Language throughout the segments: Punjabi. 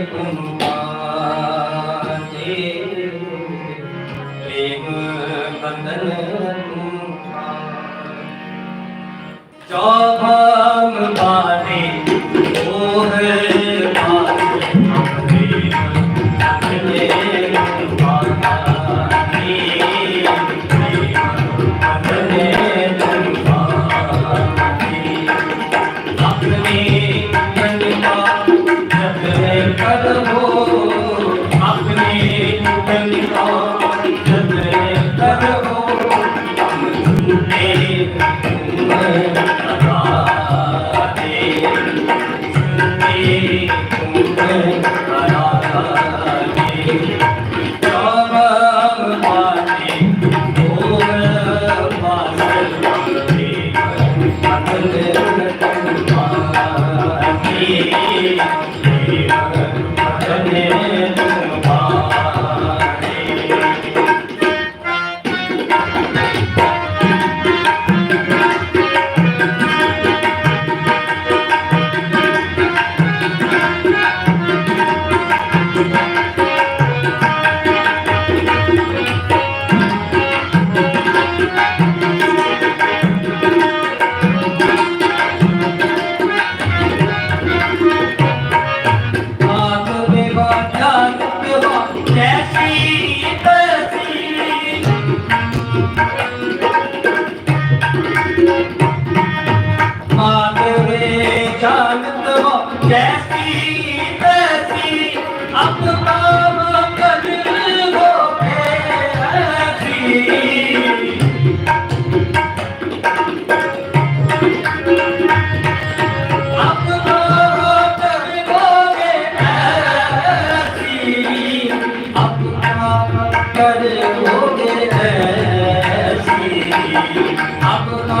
இருக்கும் Thank you.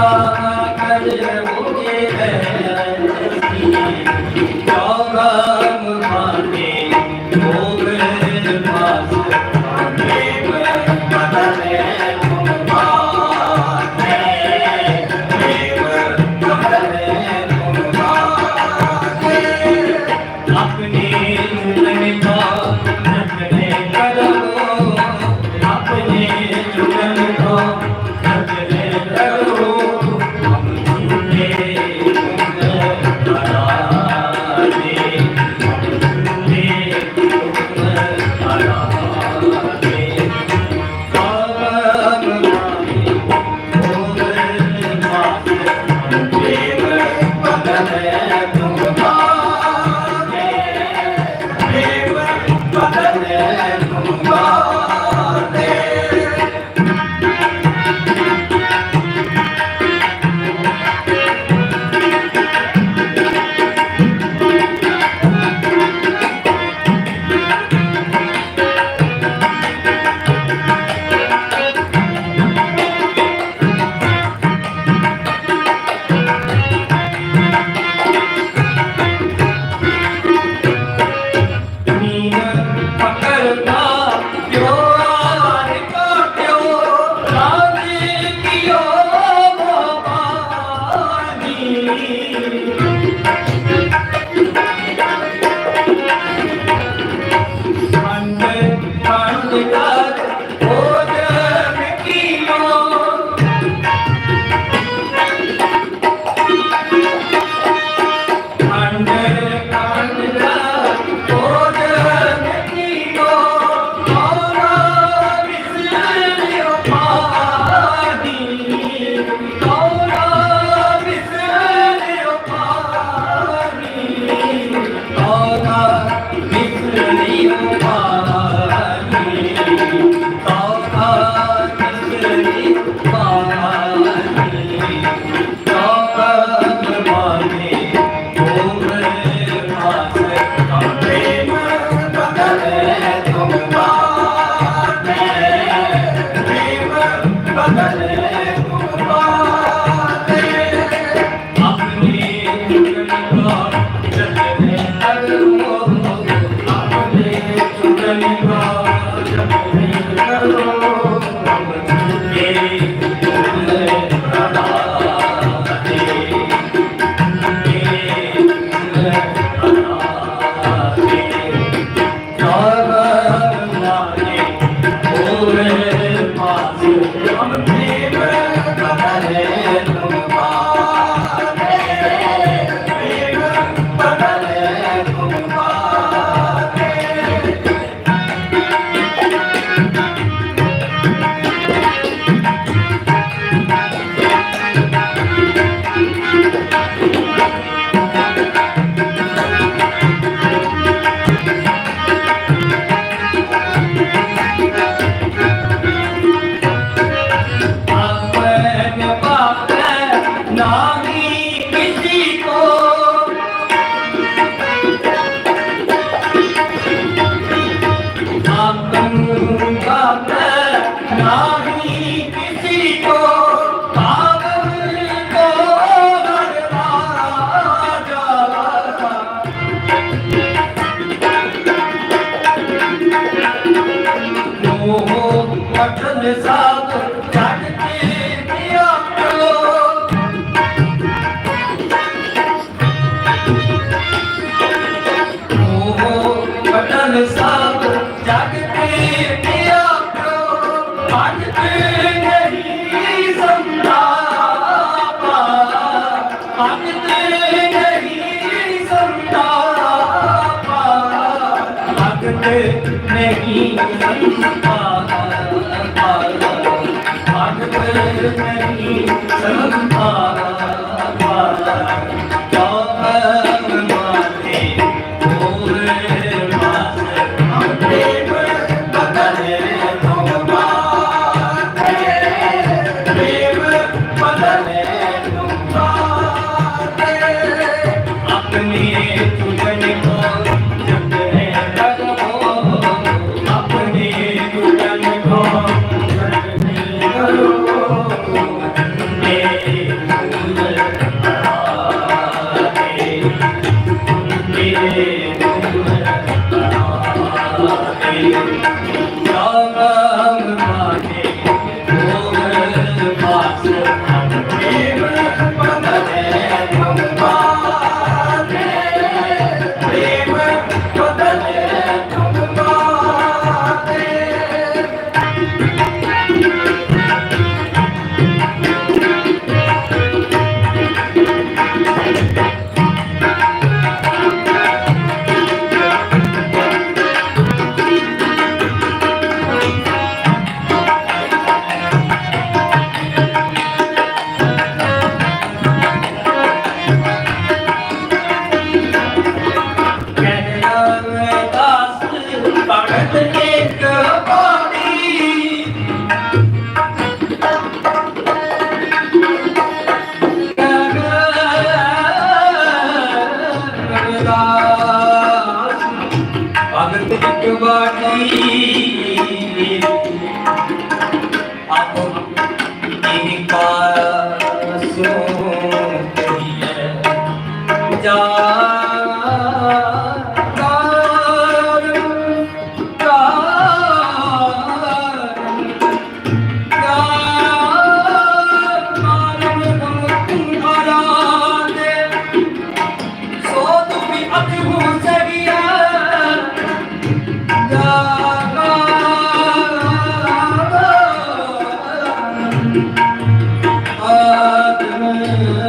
أجرا 다 ਵਤਨ ਸਾਥ ਛੱਡ ਕੇ ਗਿਆ ਪਿਓ। ਉਹ ਵਤਨ ਸਾਥ ਛੱਡ ਕੇ ਗਿਆ ਪਿਓ। ਛੱਡ ਕੇ ਨਹੀਂ ਸੰਤਾ ਪਾ। ਛੱਡ ਕੇ ਨਹੀਂ ਸੰਤਾ ਪਾ। ਛੱਡ ਕੇ ਨਹੀਂ ਸੰਤਾ I jumpa di video selanjutnya. Akbar Ali, Ali, Ali.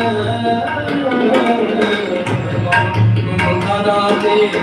Thank you.